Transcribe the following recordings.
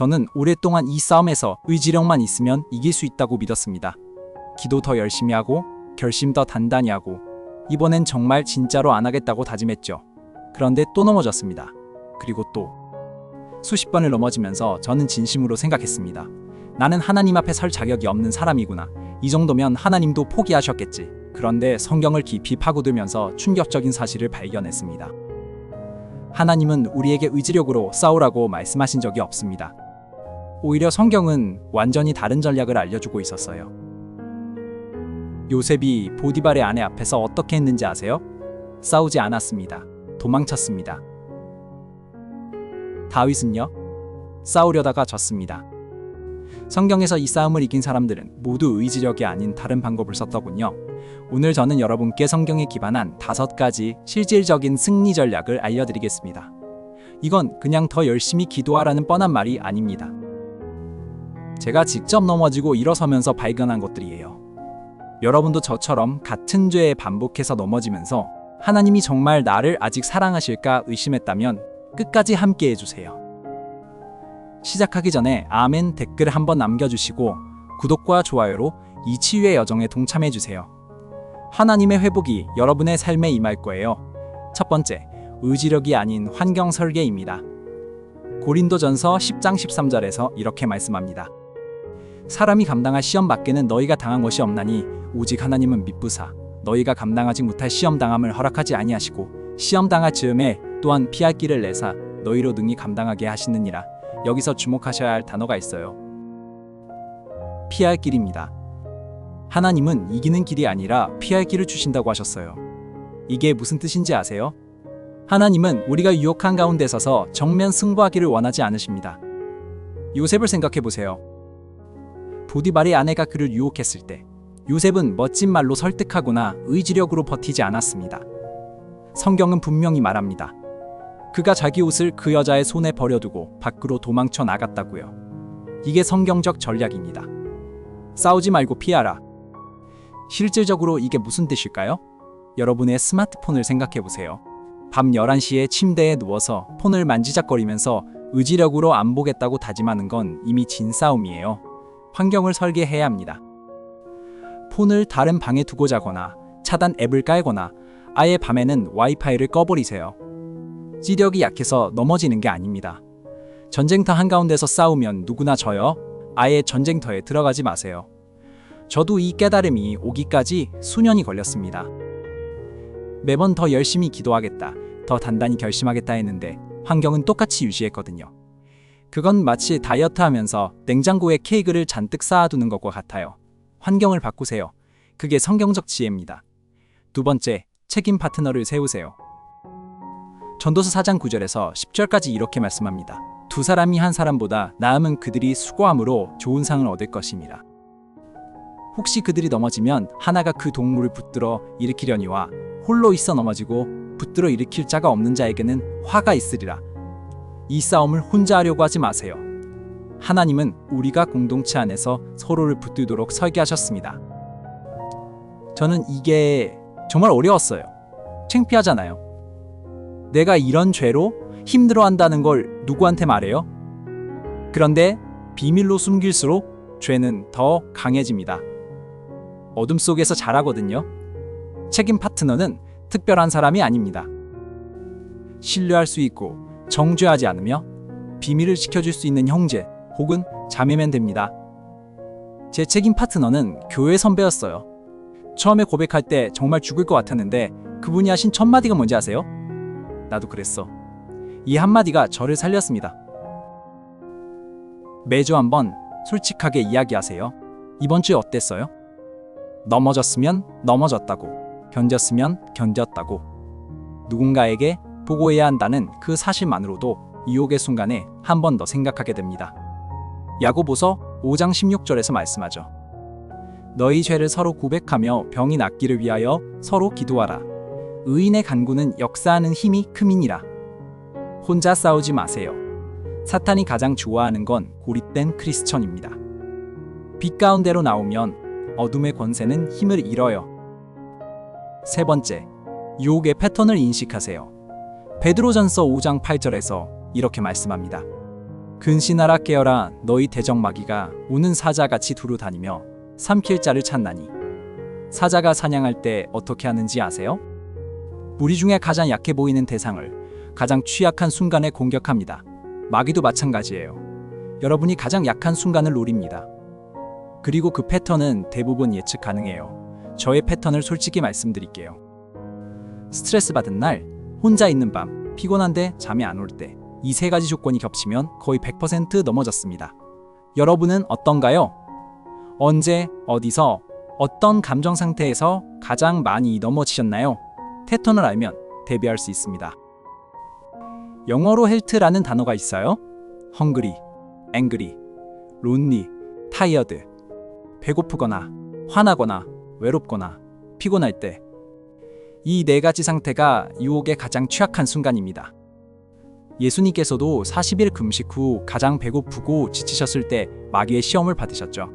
저는 오랫동안 이 싸움에서 의지력만 있으면 이길 수 있다고 믿었습니다. 기도 더 열심히 하고 결심 더 단단히 하고 이번엔 정말 진짜로 안 하겠다고 다짐했죠. 그런데 또 넘어졌습니다. 그리고 또 수십 번을 넘어지면서 저는 진심으로 생각했습니다. 나는 하나님 앞에 설 자격이 없는 사람이구나. 이 정도면 하나님도 포기하셨겠지. 그런데 성경을 깊이 파고들면서 충격적인 사실을 발견했습니다. 하나님은 우리에게 의지력으로 싸우라고 말씀하신 적이 없습니다. 오히려 성경은 완전히 다른 전략을 알려주고 있었어요. 요셉이 보디발의 아내 앞에서 어떻게 했는지 아세요? 싸우지 않았습니다. 도망쳤습니다. 다윗은요? 싸우려다가 졌습니다. 성경에서 이 싸움을 이긴 사람들은 모두 의지력이 아닌 다른 방법을 썼더군요. 오늘 저는 여러분께 성경에 기반한 다섯 가지 실질적인 승리 전략을 알려드리겠습니다. 이건 그냥 더 열심히 기도하라는 뻔한 말이 아닙니다. 제가 직접 넘어지고 일어서면서 발견한 것들이에요. 여러분도 저처럼 같은 죄에 반복해서 넘어지면서 하나님이 정말 나를 아직 사랑하실까 의심했다면 끝까지 함께 해주세요. 시작하기 전에 아멘 댓글 한번 남겨주시고 구독과 좋아요로 이 치유의 여정에 동참해주세요. 하나님의 회복이 여러분의 삶에 임할 거예요. 첫 번째, 의지력이 아닌 환경 설계입니다. 고린도전서 10장 13절에서 이렇게 말씀합니다. 사람이 감당할 시험 밖에는 너희가 당한 것이 없나니 오직 하나님은 미쁘사 너희가 감당하지 못할 시험 당함을 허락하지 아니하시고 시험 당할 즈음에 또한 피할 길을 내사 너희로 능히 감당하게 하시느니라. 여기서 주목하셔야 할 단어가 있어요. 피할 길입니다. 하나님은 이기는 길이 아니라 피할 길을 주신다고 하셨어요. 이게 무슨 뜻인지 아세요? 하나님은 우리가 유혹한 가운데 서서 정면 승부하기를 원하지 않으십니다. 요셉을 생각해 보세요. 보디발의 아내가 그를 유혹했을 때 요셉은 멋진 말로 설득하거나 의지력으로 버티지 않았습니다. 성경은 분명히 말합니다. 그가 자기 옷을 그 여자의 손에 버려두고 밖으로 도망쳐 나갔다고요. 이게 성경적 전략입니다. 싸우지 말고 피하라. 실질적으로 이게 무슨 뜻일까요? 여러분의 스마트폰을 생각해 보세요. 밤 11시에 침대에 누워서 폰을 만지작거리면서 의지력으로 안 보겠다고 다짐하는 건 이미 진 싸움이에요. 환경을 설계해야 합니다. 폰을 다른 방에 두고 자거나 차단 앱을 깔거나 아예 밤에는 와이파이를 꺼버리세요. 지력이 약해서 넘어지는 게 아닙니다. 전쟁터 한가운데서 싸우면 누구나 져요. 아예 전쟁터에 들어가지 마세요. 저도 이 깨달음이 오기까지 수년이 걸렸습니다. 매번 더 열심히 기도하겠다, 더 단단히 결심하겠다 했는데 환경은 똑같이 유지했거든요. 그건 마치 다이어트 하면서 냉장고에 케이크를 잔뜩 쌓아두는 것과 같아요. 환경을 바꾸세요. 그게 성경적 지혜입니다. 두 번째, 책임 파트너를 세우세요. 전도서 4장 9절에서 10절까지 이렇게 말씀합니다. 두 사람이 한 사람보다 나음은 그들이 수고함으로 좋은 상을 얻을 것입니다. 혹시 그들이 넘어지면 하나가 그 동물을 붙들어 일으키려니와 홀로 있어 넘어지고 붙들어 일으킬 자가 없는 자에게는 화가 있으리라. 이 싸움을 혼자 하려고 하지 마세요. 하나님은 우리가 공동체 안에서 서로를 붙들도록 설계하셨습니다. 저는 이게 정말 어려웠어요. 창피하잖아요. 내가 이런 죄로 힘들어 한다는 걸 누구한테 말해요? 그런데 비밀로 숨길수록 죄는 더 강해집니다. 어둠 속에서 자라거든요. 책임 파트너는 특별한 사람이 아닙니다. 신뢰할 수 있고 정죄하지 않으며 비밀을 지켜줄 수 있는 형제 혹은 자매면 됩니다. 제 책임 파트너는 교회 선배였어요. 처음에 고백할 때 정말 죽을 것 같았는데 그분이 하신 첫 마디가 뭔지 아세요? 나도 그랬어. 이 한마디가 저를 살렸습니다. 매주 한번 솔직하게 이야기하세요. 이번 주에 어땠어요? 넘어졌으면 넘어졌다고, 견뎠으면 견뎠다고. 누군가에게 보고해야 한다는 그 사실만으로도 유혹의 순간에 한 번 더 생각하게 됩니다. 야고보서 5장 16절에서 말씀하죠. 너희 죄를 서로 고백하며 병이 낫기를 위하여 서로 기도하라. 의인의 간구는 역사하는 힘이 크민이라. 혼자 싸우지 마세요. 사탄이 가장 좋아하는 건 고립된 크리스천입니다. 빛 가운데로 나오면 어둠의 권세는 힘을 잃어요. 세 번째, 유혹의 패턴을 인식하세요. 베드로전서 5장 8절에서 이렇게 말씀합니다. 근신하라 깨어라 너희 대적마귀가 우는 사자같이 두루 다니며 삼킬 자를 찾나니 사자가 사냥할 때 어떻게 하는지 아세요? 무리 중에 가장 약해 보이는 대상을 가장 취약한 순간에 공격합니다. 마귀도 마찬가지예요. 여러분이 가장 약한 순간을 노립니다. 그리고 그 패턴은 대부분 예측 가능해요. 저의 패턴을 솔직히 말씀드릴게요. 스트레스 받은 날, 혼자 있는 밤, 피곤한데 잠이 안 올 때, 이 세 가지 조건이 겹치면 거의 100% 넘어졌습니다. 여러분은 어떤가요? 언제, 어디서, 어떤 감정 상태에서 가장 많이 넘어지셨나요? 패턴을 알면 대비할 수 있습니다. 영어로 헬트라는 단어가 있어요. 헝그리, 앵그리, 론리, 타이어드. 배고프거나 화나거나 외롭거나 피곤할 때 이 네 가지 상태가 유혹에 가장 취약한 순간입니다. 예수님께서도 40일 금식 후 가장 배고프고 지치셨을 때 마귀의 시험을 받으셨죠.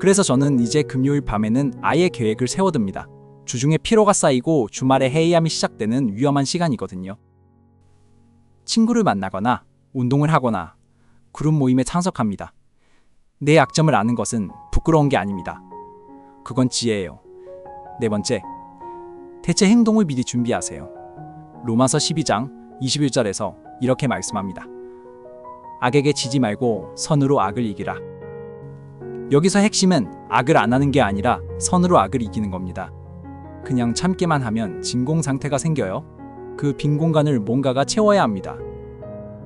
그래서 저는 이제 금요일 밤에는 아예 계획을 세워둡니다. 주중에 피로가 쌓이고 주말에 해이함이 시작되는 위험한 시간이거든요. 친구를 만나거나 운동을 하거나 그룹 모임에 참석합니다. 내 약점을 아는 것은 부끄러운 게 아닙니다. 그건 지혜예요. 네 번째, 대체 행동을 미리 준비하세요. 로마서 12장 21절에서 이렇게 말씀합니다. 악에게 지지 말고 선으로 악을 이기라. 여기서 핵심은 악을 안 하는 게 아니라 선으로 악을 이기는 겁니다. 그냥 참기만 하면 진공 상태가 생겨요. 그 빈 공간을 뭔가가 채워야 합니다.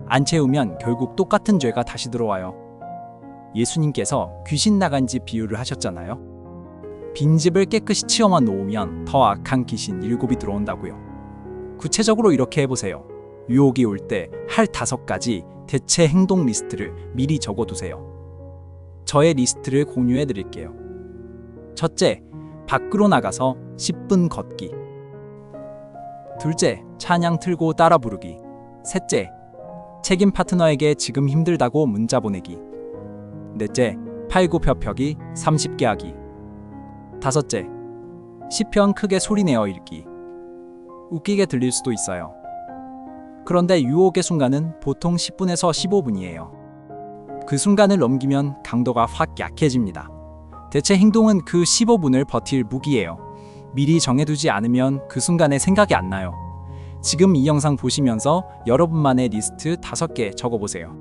안 채우면 결국 똑같은 죄가 다시 들어와요. 예수님께서 귀신 나간 집 비유를 하셨잖아요. 빈집을 깨끗이 치워만 놓으면 더 악한 귀신 일곱이 들어온다고요. 구체적으로 이렇게 해보세요. 유혹이 올 때 할 다섯 가지 대체 행동 리스트를 미리 적어두세요. 저의 리스트를 공유해 드릴게요. 첫째, 밖으로 나가서 10분 걷기. 둘째, 찬양 틀고 따라 부르기. 셋째, 책임 파트너에게 지금 힘들다고 문자 보내기. 넷째, 팔굽혀펴기 30개 하기. 다섯째, 시편 크게 소리내어 읽기. 웃기게 들릴 수도 있어요. 그런데 유혹의 순간은 보통 10분에서 15분이에요. 그 순간을 넘기면 강도가 확 약해집니다. 대체 행동은 그 15분을 버틸 무기예요. 미리 정해두지 않으면 그 순간에 생각이 안 나요. 지금 이 영상 보시면서 여러분만의 리스트 5개 적어보세요.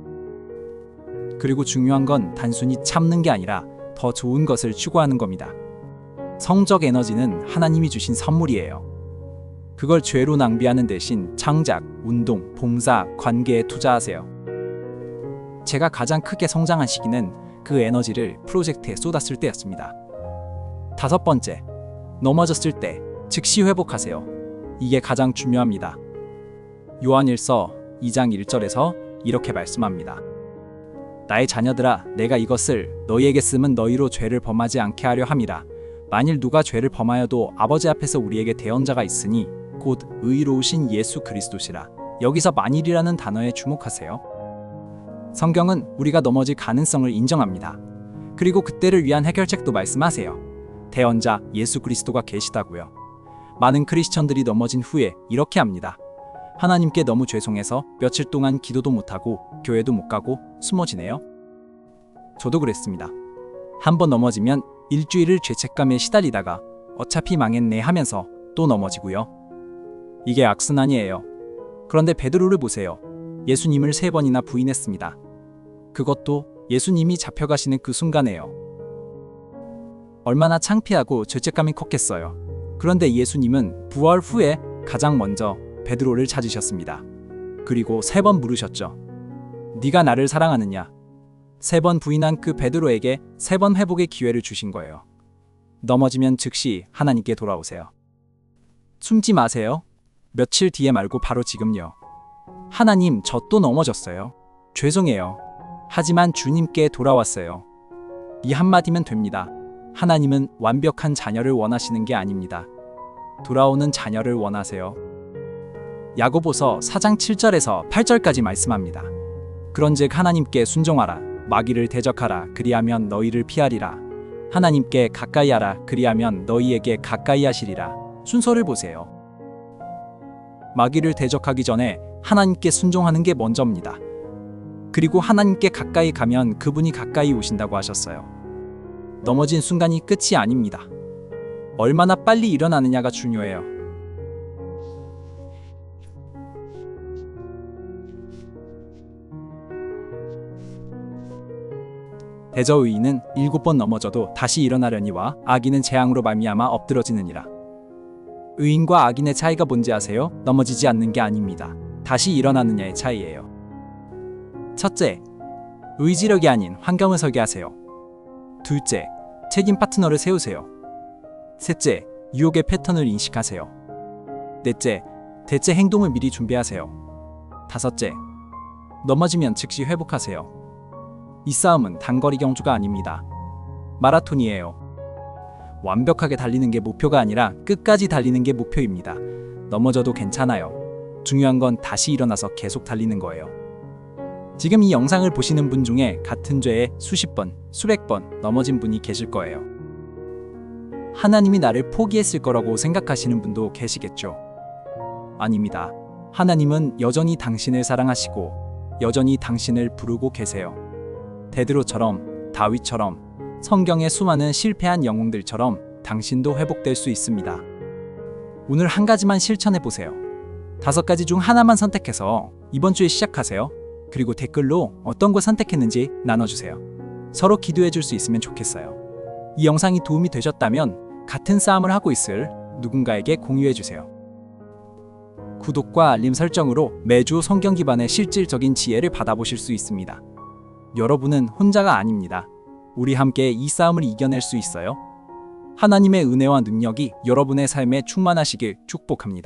그리고 중요한 건 단순히 참는 게 아니라 더 좋은 것을 추구하는 겁니다. 성적 에너지는 하나님이 주신 선물이에요. 그걸 죄로 낭비하는 대신 창작, 운동, 봉사, 관계에 투자하세요. 제가 가장 크게 성장한 시기는 그 에너지를 프로젝트에 쏟았을 때였습니다. 다섯 번째, 넘어졌을 때 즉시 회복하세요. 이게 가장 중요합니다. 요한일서 2장 1절에서 이렇게 말씀합니다. 나의 자녀들아 내가 이것을 너희에게 쓰면 너희로 죄를 범하지 않게 하려 함이라. 만일 누가 죄를 범하여도 아버지 앞에서 우리에게 대언자가 있으니 곧 의로우신 예수 그리스도시라. 여기서 만일이라는 단어에 주목하세요. 성경은 우리가 넘어질 가능성을 인정합니다. 그리고 그때를 위한 해결책도 말씀하세요. 대언자 예수 그리스도가 계시다고요. 많은 크리스천들이 넘어진 후에 이렇게 합니다. 하나님께 너무 죄송해서 며칠 동안 기도도 못하고 교회도 못 가고 숨어 지내요. 저도 그랬습니다. 한 번 넘어지면 일주일을 죄책감에 시달리다가 어차피 망했네 하면서 또 넘어지고요. 이게 악순환이에요. 그런데 베드로를 보세요. 예수님을 세 번이나 부인했습니다. 그것도 예수님이 잡혀가시는 그 순간에요. 얼마나 창피하고 죄책감이 컸겠어요. 그런데 예수님은 부활 후에 가장 먼저 베드로를 찾으셨습니다. 그리고 세 번 물으셨죠. 네가 나를 사랑하느냐? 세 번 부인한 그 베드로에게 세 번 회복의 기회를 주신 거예요. 넘어지면 즉시 하나님께 돌아오세요. 숨지 마세요. 며칠 뒤에 말고 바로 지금요. 하나님, 저 또 넘어졌어요. 죄송해요. 하지만 주님께 돌아왔어요. 이 한마디면 됩니다. 하나님은 완벽한 자녀를 원하시는 게 아닙니다. 돌아오는 자녀를 원하세요. 야고보서 4장 7절에서 8절까지 말씀합니다. 그런즉 하나님께 순종하라 마귀를 대적하라 그리하면 너희를 피하리라 하나님께 가까이 하라 그리하면 너희에게 가까이 하시리라 순서를 보세요. 마귀를 대적하기 전에 하나님께 순종하는 게 먼저입니다. 그리고 하나님께 가까이 가면 그분이 가까이 오신다고 하셨어요. 넘어진 순간이 끝이 아닙니다. 얼마나 빨리 일어나느냐가 중요해요. 대저의인은 일곱 번 넘어져도 다시 일어나려니와 악인은 재앙으로 말미암아 엎드러지느니라. 의인과 악인의 차이가 뭔지 아세요? 넘어지지 않는 게 아닙니다. 다시 일어나느냐의 차이예요. 첫째, 의지력이 아닌 환경을 설계하세요. 둘째, 책임 파트너를 세우세요. 셋째, 유혹의 패턴을 인식하세요. 넷째, 대체 행동을 미리 준비하세요. 다섯째, 넘어지면 즉시 회복하세요. 이 싸움은 단거리 경주가 아닙니다. 마라톤이에요. 완벽하게 달리는 게 목표가 아니라 끝까지 달리는 게 목표입니다. 넘어져도 괜찮아요. 중요한 건 다시 일어나서 계속 달리는 거예요. 지금 이 영상을 보시는 분 중에 같은 죄에 수십 번, 수백 번 넘어진 분이 계실 거예요. 하나님이 나를 포기했을 거라고 생각하시는 분도 계시겠죠. 아닙니다. 하나님은 여전히 당신을 사랑하시고 여전히 당신을 부르고 계세요. 베드로처럼 다윗처럼 성경의 수많은 실패한 영웅들처럼 당신도 회복될 수 있습니다. 오늘 한 가지만 실천해 보세요. 다섯 가지 중 하나만 선택해서 이번 주에 시작하세요. 그리고 댓글로 어떤 걸 선택했는지 나눠주세요. 서로 기도해 줄 수 있으면 좋겠어요. 이 영상이 도움이 되셨다면 같은 싸움을 하고 있을 누군가에게 공유해 주세요. 구독과 알림 설정으로 매주 성경 기반의 실질적인 지혜를 받아보실 수 있습니다. 여러분은 혼자가 아닙니다. 우리 함께 이 싸움을 이겨낼 수 있어요. 하나님의 은혜와 능력이 여러분의 삶에 충만하시길 축복합니다.